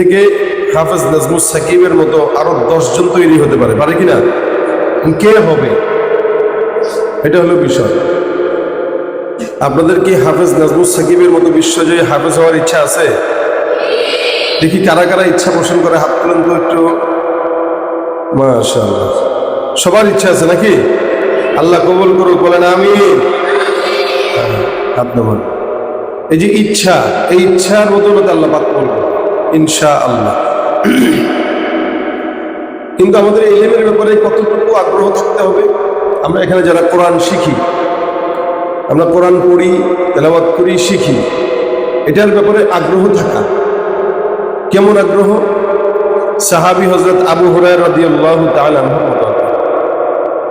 থেকে হাফেজ নাজমুস সাকিবের মতো আরও দশজন তৈরি হতে পারে। পারে কিনা? কে হবে? এটা হলো বিষয়। আপনাদের কি হাফেজ নাজমুস সাকিবের মতো বিশ্বজয়ী হাফেজ হওয়ার ইচ্ছা আছে? দেখি কারা কারা ইচ্ছা পোষণ করে হাত তুলেন তো একটু। সবার ইচ্ছা আছে নাকি? আল্লাহ কবল করুক, বলেন আমি হাত এই যে ইচ্ছা, এই ইচ্ছার মতো আল্লাহ কবুল করুন ইনশা আল্লাহ কিন্তু আমাদের এলেমের ব্যাপারে কতটুকু আগ্রহ থাকতে হবে? আমরা এখানে যারা কোরআন শিখি, আমরা কোরআন পড়ি তেলাবাদ করি, শিখি, এটার ব্যাপারে আগ্রহ থাকা। কেমন আগ্রহ? সাহাবি হজরত আবু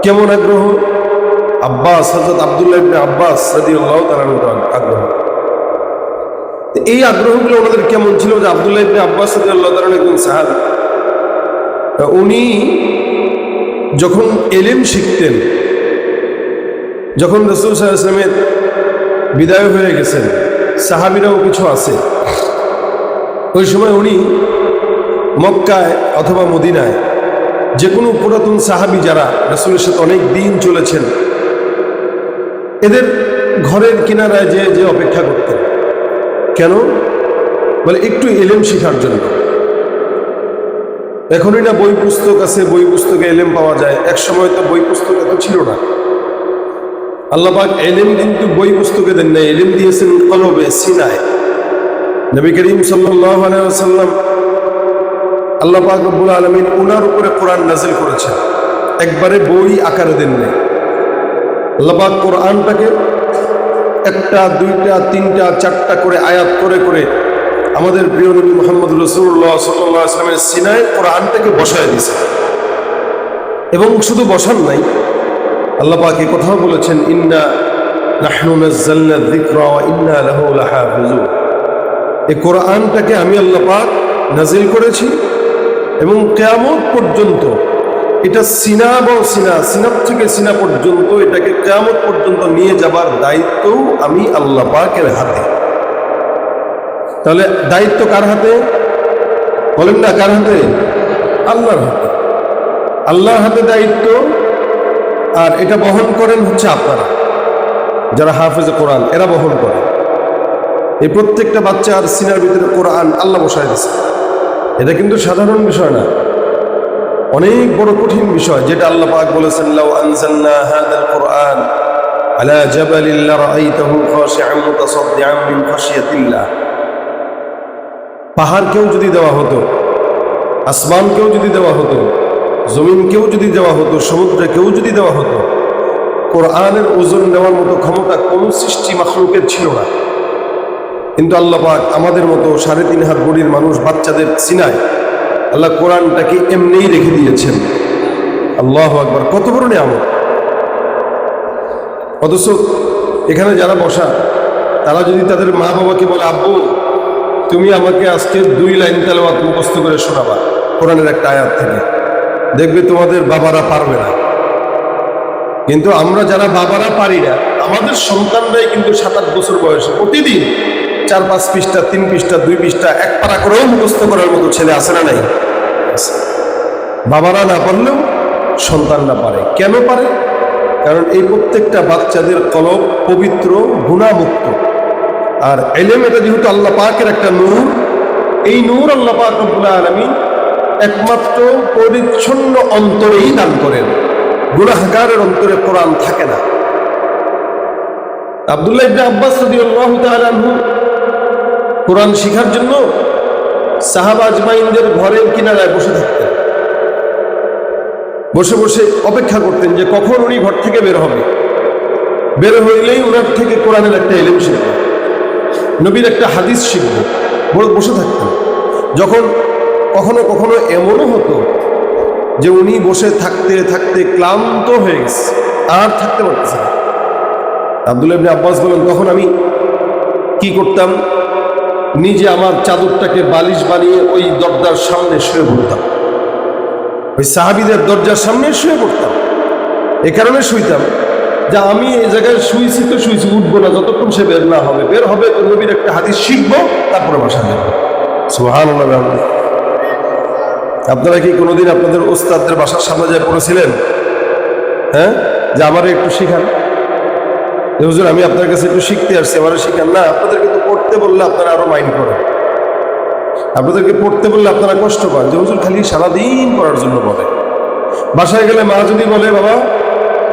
কেমন আগ্রহ? আব্বাস হজরত আব্দুল্লাহ আব্বাস রাদিয়াল্লাহু তাআলা আগ্রহ তো এই আগ্রহগুলো ওনাদের কেমন ছিল যে আব্দুল্লাহ ইবনে আব্বাস রাদিয়াল্লাহু তাআলা একজন সাহাবী। উনি যখন এলেম শিখতেন, যখন রসুল সাল্লামের বিদায় হয়ে গেছেন, সাহাবিরাও কিছু আছে। ওই সময় উনি মক্কায় অথবা মদিনায় যে কোনো পুরাতন সাহাবি যারা রসুলের সাথে অনেক দিন চলেছেন, এদের ঘরের কিনারায় যে যে অপেক্ষা করতেন। কেন? বলে, একটু এলেম শেখার জন্য। এখনই না বই পুস্তক আছে, বই পুস্তকে এলেম পাওয়া যায়। এক সময় তো বই পুস্তক এত ছিল না। আল্লাপাক এলেম কিন্তু বই পুস্তকে দেন না এলেম দিয়েছেন কলবে, সিনায়। নবী করিম সাল্লাম আল্লাহ পাক রব্বুল আলমিন ওনার উপরে কোরআন নাজিল করেছেন। একবারে বই আকারে দেন নাই। কোরআনটাকে একটা, দুইটা, তিনটা, চারটা করে আয়াত করে করে আমাদের প্রিয় নবী মোহাম্মদ রসুল্লাহ সাল্লাহ আসলামের সিনায় কোরআনটাকে বসায় দিয়েছে। এবং শুধু বসান নাই, আল্লাহ পাক কথাও বলেছেন, ইন্না এই কোরআনটাকে আমি আল্লাহ পাক নাজিল করেছি এবং কেয়ামত পর্যন্ত এটা সিনা বা সিনা সিনাপ থেকে সিনা পর্যন্ত, এটাকে কেমন পর্যন্ত নিয়ে যাবার দায়িত্বও আমি আল্লাহ পাকের হাতে। তাহলে দায়িত্ব কার হাতে? বলেন না, কার হাতে? আল্লাহর হাতে। আল্লাহর হাতে দায়িত্ব, আর এটা বহন করেন হচ্ছে আপনারা, যারা হাফেজে কোরআন, এরা বহন করে। এই প্রত্যেকটা বাচ্চার সিনার ভিতরে কোরআন আল্লাহ বসায় দিচ্ছে এটা কিন্তু সাধারণ বিষয় না। অনেক বড় কঠিন বিষয়, যেটা আল্লাহ পাক বলেছেন, লাউ আনজালনা হাদাল কোরআন, আলা জাবালিন লারাআইতাহু খাশিআন মুতাসাদ্দিআন মিন খাশিয়াতিল্লাহ। পাহাড়কেও যদি দেওয়া হতো, আসমানকেও যদি দেওয়া হতো, জমিনকেও যদি দেওয়া হতো, সমুদ্রকেও যদি দেওয়া হতো, কোরআনের ওজন নেওয়ার মতো ক্ষমতা কোন সৃষ্টি মাখলুকের ছিল না। কিন্তু আল্লাহ পাক আমাদের মতো সাড়ে তিন হাত বড়ির মানুষ বাচ্চাদের সিনায় আল্লাহ কোরআনটাকে এমনিই রেখে দিয়েছেন। আল্লাহ আকবার, কত বড় নিয়ামত। অথচ এখানে যারা বসা, তারা যদি তাদের মা বাবাকে বলে, আব্বু, তুমি আমাকে আজকে দুই লাইন তেলাওয়াত মুখস্থ করে শোনাবা, কোরআনের একটা আয়াত থেকে। দেখবে তোমাদের বাবারা পারবে না। কিন্তু আমরা যারা বাবারা পারি না, আমাদের সন্তানরাই কিন্তু সাত আট বছর বয়সে প্রতিদিন চার পাঁচ পৃষ্ঠা, তিন পৃষ্ঠা, দুই পৃষ্ঠা, এক পারা করেও মুখস্থ করার মতো ছেলে আছে না নাই? আছে। বাবারা না পারলেও সন্তানরা পারে। কেন পারে? কারণ এই প্রত্যেকটা বাচ্চাদের কলব পবিত্র, গুণামুক্ত। আর এলেম এটা যেহেতু আল্লাহ পাকের একটা নূর, এই নূর আল্লাহ পাক রব্বুল আলামিন একমাত্র পরিচ্ছন্ন অন্তরেই দান করেন। গুনাহগারের অন্তরে কোরআন থাকে না। আব্দুল্লাহ আব্বাস কোরআন শিখার জন্য সাহাবা আজমাইনদের ঘরের কিনারায় বসে থাকতেন। বসে বসে অপেক্ষা করতেন যে কখন উনি ঘর থেকে বের হবে। বের হইলেই ওনার থেকে কোরআনের একটা এলেম শিখব। নবীর একটা হাদিস শিখব। বড় বসে থাকতেন। যখন কখনো কখনো এমনও হতো যে উনি বসে থাকতে থাকতে ক্লান্ত হয়ে গেছে, আর থাকতে পারতেছে না। আব্বাস বলেন, তখন আমি কি করতাম? নিজে আমার চাদরটাকে বালিশ বানিয়ে ওই দরজার সামনে শুয়ে পড়তাম। ওই সাহাবিদের দরজার সামনে শুয়ে পড়তাম। এ কারণে শুইতাম যে আমি এই জায়গায় শুয়েছি তো শুয়েছি উঠবো না, যতক্ষণ সে বের না হবে, বের হবে নবীর একটা হাদিস শিখব, তারপরে বাসা যাব। সুহান আপনারা কি কোনোদিন আপনাদের ওস্তাদদের বাসার সামনে যায় পড়েছিলেন হ্যাঁ? যে আমারও একটু শিখান। হুজুর, আমি আপনার কাছে একটু শিখতে আসছি আমারও শিখান। না, আপনাদেরকে পড়তে বললে আপনারা আরও মাইন্ড করেন। আপনাদেরকে পড়তে বললে আপনারা কষ্ট পান যে হুজুর খালি সারাদিন পড়ার জন্য বলে। বাসায় গেলে মা যদি বলে, বাবা,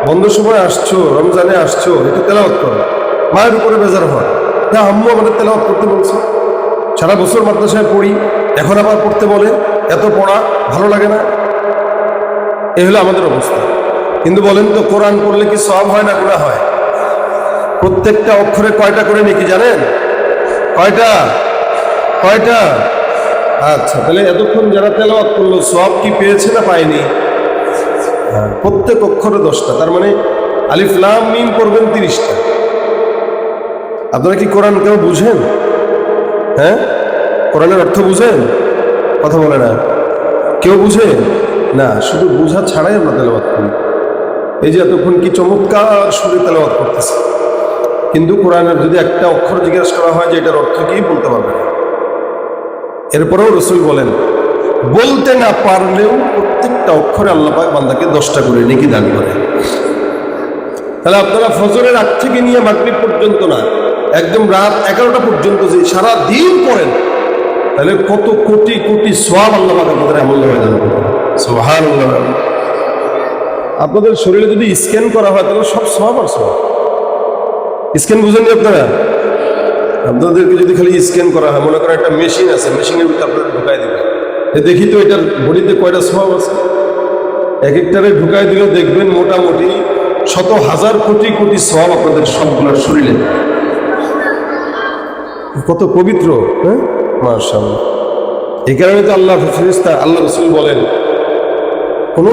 বন্ধ সময় আসছো, রমজানে আসছো, একটু তেলাওয়াত করো। মায়ের উপরে বেজার হয়। না, আম্মু আমাদের তেলাওয়াত করতে বলছে। সারা বছর মাদ্রাসায় পড়ি, এখন আবার পড়তে বলে, এত পড়া, ভালো লাগে না। এ হলো আমাদের অবস্থা। কিন্তু বলেন তো, কোরআন পড়লে কি সব হয় না গুণা হয়? প্রত্যেকটা অক্ষরে কয়টা করে নাকি জানেন? কয়টা? কয়টা? আচ্ছা তাহলে এতক্ষণ যারা তেলাওয়াত করল সব কি পেয়েছে না পায়নি? হ্যাঁ, প্রত্যেক অক্ষরে দশটা তার মানে আলিফ লাম মিম করবেন তিরিশটা। আপনারা কি কোরআন কেউ বুঝেন? হ্যাঁ? কোরআনের অর্থ বুঝেন? কথা বলে না। কেউ বুঝে? না শুধু বুঝা ছাড়াই আমরা তেলাবাদ করি। এই যে এতক্ষণ কি চমৎকার সুরে তেলাওয়াত করতেছে। কিন্তু কোরআনের যদি একটা অক্ষর জিজ্ঞাসা করা হয় যে এটার অর্থ কি, বলতে পারবে না। এরপরেও রসুল বলেন, বলতে না পারলেও প্রত্যেকটা অক্ষরে আল্লাপাক বান্দাকে দশটা করে নেকি দান করে। তাহলে আপনারা ফজরের আগ থেকে নিয়ে মাগরিব পর্যন্ত না, একদম রাত এগারোটা পর্যন্ত যে সারা দিন পড়েন, তাহলে কত কোটি কোটি সোয়াব আল্লাহ আপনাদের আমল হয়ে যাবে সোহান আপনাদের শরীরে যদি স্ক্যান করা হয়, তাহলে সব সোয়াব আর সোয়াব স্ক্যান বুঝেননি আপনারা? আপনাদেরকে যদি খালি স্ক্যান করা হয়, মনে করেন একটা মেশিন আছে মেশিনের ভিতরে আপনারা ঢুকাই দেবে এ দেখি তো এটার বডিতে কয়টা স্বভাব আছে। এক একটারে ঢুকাই দিলে, দেখবেন মোটামুটি শত হাজার কোটি কোটি সোয়াব আপনাদের সবগুলোর শরীরে। কত পবিত্র হ্যাঁ? মার্শাল্লাহ এই কারণে তো আল্লাহ ফেরিস্তা আল্লাহ রসুল বলেন, কোনো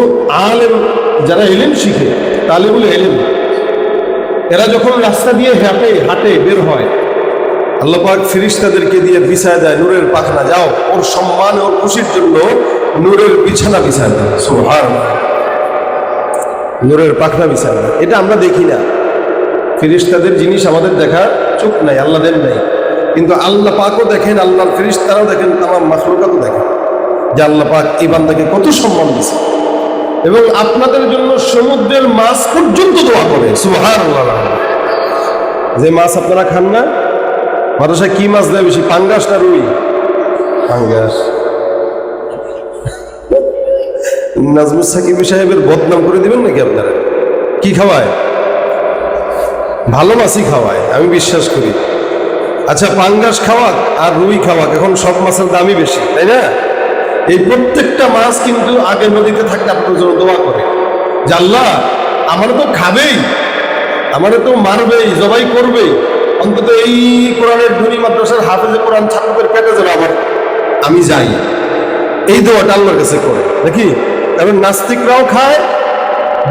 আলেম যারা এলেন শিখে তালেবুল এলেন এরা যখন রাস্তা দিয়ে হাঁটে হাঁটে বের হয় আল্লাহ পাক ফিরিস্তাদেরকে দিয়ে বিছায় দেয়, নূরের পাখনা যাও। ওর সম্মান, ওর খুশির জন্য নূরের বিছানা বিছায় দেয়। সোহার নূরের পাখনা বিছায় দেয়। এটা আমরা দেখি না। ফিরিস্তাদের জিনিস আমাদের দেখার চোখ নাই, আল্লাহ দেন নাই। কিন্তু আল্লাহ পাকও দেখেন, আল্লাহর ফিরিস্তারাও দেখেন আমার মাখলুকাতও দেখেন যে আল্লাহ পাক এই বান্দাকে কত সম্মান দিছে এবং আপনাদের জন্য সমুদ্রের মাছ পর্যন্ত দোয়া করে সুহার যে মাছ আপনারা খান না, মাদ্রাসায় কি মাছ দেয় বেশি, পাঙ্গাস না রুই? পাঙ্গাস। নাজমুস সাকিব সাহেবের বদনাম করে দিবেন নাকি আপনারা? কি খাওয়ায়? ভালো মাছই খাওয়ায়, আমি বিশ্বাস করি। আচ্ছা পাঙ্গাস খাওয়াক আর রুই খাওয়াক এখন সব মাছের দামই বেশি, তাই না? এই প্রত্যেকটা মাছ কিন্তু আগের নদীতে থাকতে আপনার জন্য দোয়া করে আল্লাহ, আমার তো খাবেই, আমারে তো মারবেই, জবাই করবেই। অন্তত এই কোরআনের ধনী মাদ্রাসার হাফেজে কোরআন ছাত্রদের পেটে যেন আমার, আমি যাই। এই দোয়াটা আল্লাহর কাছে করে। নাকি? কারণ নাস্তিকরাও খায়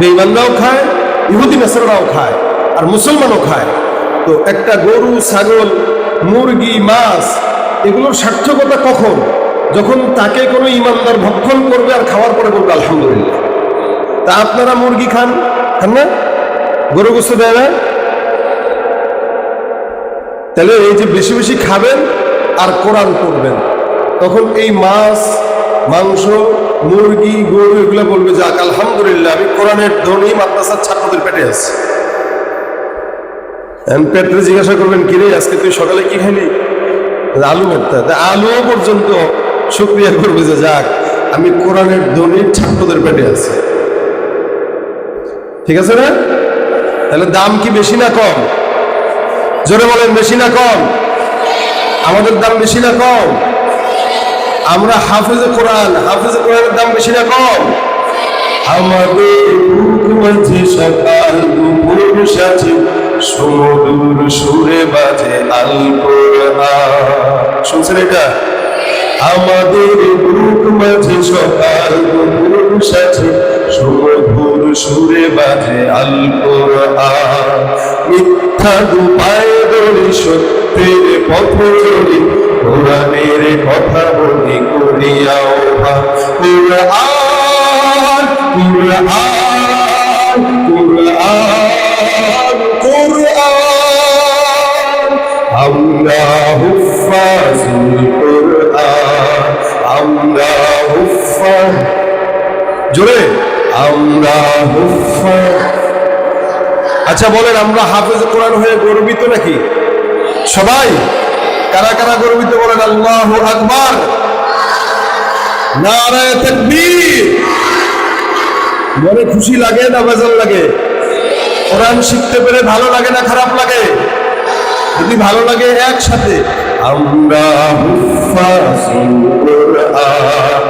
বেইমানরাও খায়, ইহুদি নেসারাও খায়, আর মুসলমানও খায়। তো একটা গরু, ছাগল, মুরগি, মাছ, এগুলোর সার্থকতা কখন? যখন তাকে কোনো ইমানদার ভক্ষণ করবে আর খাওয়ার পরে বলবে, আলহামদুলিল্লাহ। তা আপনারা মুরগি খান? খান না? গরু গোস্ত দেয় না? তাহলে এই যে বেশি বেশি খাবেন আর কোরআন করবেন তখন এই মাছ, মাংস, মুরগি, গরু এগুলো বলবে, যাক, আলহামদুলিল্লাহ, আমি কোরআনের ধনী মাদ্রাসার ছাত্রদের পেটে আছি। জিজ্ঞাসা করবেন, কিরে, আজকে তুই সকালে কি খাইলি? আলু ভর্তা। তা আলুও পর্যন্ত শুক্রিয়া করবে যে যাক, আমি কোরআনের ধনীর ছাত্রদের পেটে আছি। ঠিক আছে না? তাহলে দাম কি বেশি না কম? জোরে বলেন, বেশি না কম? আমাদের দাম বেশি না কম? আমরা হাফেজে কোরআন, হাফেজে কোরআনের দাম বেশি না কম? আমাদের মাঝে সুরে বাজে আল কোরআন শুনছেন এটা? আমাদের বুক মাঝে সকাল দুপুর সাজে সমুদুর সুরে বাজে আল কোরআন। মিথ্যা দুপায়ে দড়ি সত্যের পথ কোরআনের কথা বলি করিয়া ওহা কোরআন কোরআন কোরআন কোরআন। জোরে। আমরা আচ্ছা বলেন, আমরা হাফেজ কোরআন হয়ে গর্বিত নাকি? সবাই? কারা কারা গর্বিত বলেন? আল্লাহ আকবার। মনে খুশি লাগে না বেজাল লাগে? কোরআন শিখতে পেরে ভালো লাগে না খারাপ লাগে? যদি ভালো লাগে একসাথে। আমরা হুফাজুল কোরআন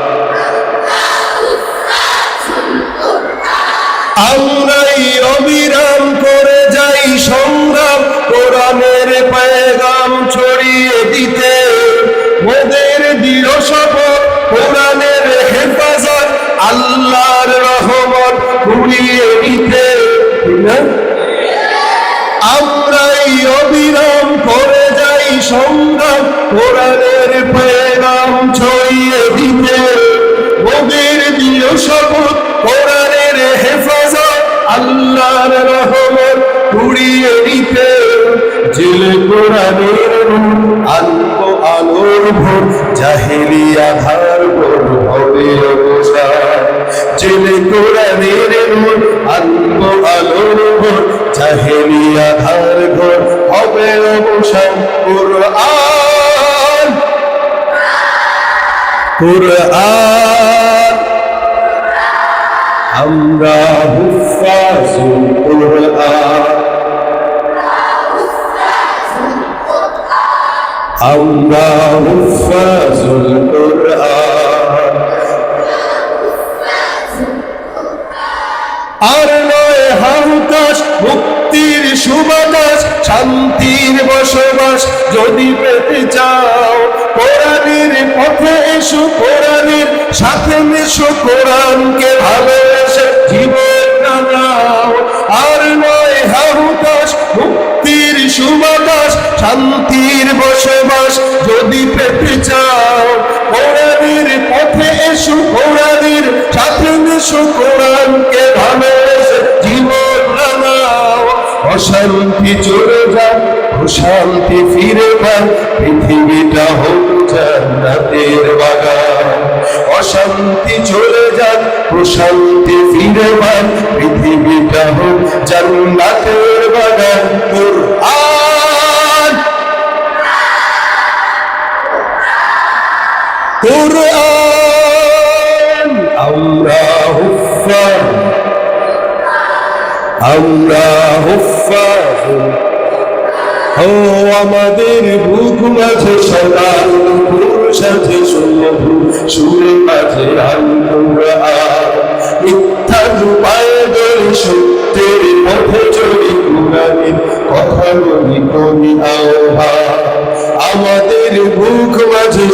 আমরাই অবিরাম করে যাই সংগ্রাম, কোরআনের পেগাম ছড়িয়ে দিতে। মোদের দৃঢ় শপথ, কোরআনের হেফাজত, আল্লাহর রহমত নিতে ঠিক আমরাই অবিরাম করে যাই সংগ্রাম, কোরআনের পেগাম ছড়িয়ে দিতে। মোদের দৃঢ় শপথ কুড়িয়ে নিতে জেলে কোরআনের নূর আনব আলোর ভোর, জাহেলি আধার ভোর হবে অবসান। জেলে কোরআনের নূর আনব আলোর ভোর, জাহেলি আধার ভোর হবে অবসান। কোরআন। কোরআন। আমরা হুফাজুল কোরআন। আমরা হুফাজুল কোরআন। আর নয় হাহুতাস মুক্তির সুবাতাস শান্তির বসবাস যদি পেতে চাও, কোরআনের পথে এসো, কোরআনের সাথে মেশো, কোরআনকে ভালোবেসে জীবন শান্তির বসবাস যদি পেতে চাও, কোরআনের পথে এসো, কোরআনের সাথে মেশো, কোরআনকে ভালোবেসে জীবন নাও অশান্তি চলে যাক প্রশান্তি ফিরে পান পৃথিবীটা হোক জান্নাতের বাগান। অশান্তি চলে যান প্রশান্তি ফিরে পান পৃথিবীটা হোক জান্নাতের বাগান। কোরআন আমরা হুফাজ ও আমাদের বুক মাঝে সকাল দুপুর সাথে সুমধু, সুরে মাঝে আমরা মিথ্যা রূপায় দড়ি সত্যের পথে চলি কুরানির কথা বলি করি আহ্বান আমাদের বুক মাঝে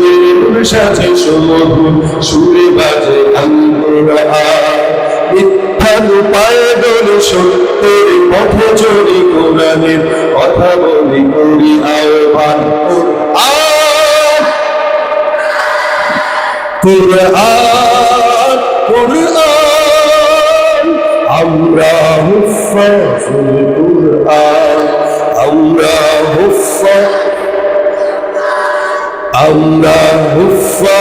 দুপুর সাথে সুমধু, সুরে বাজে আমরা মিথ্যার পায়ে দোলে সত্যের পথে চলি কোরআনের কথা বলি করি আহ্বান। আমরা হুফা আমরা হুফা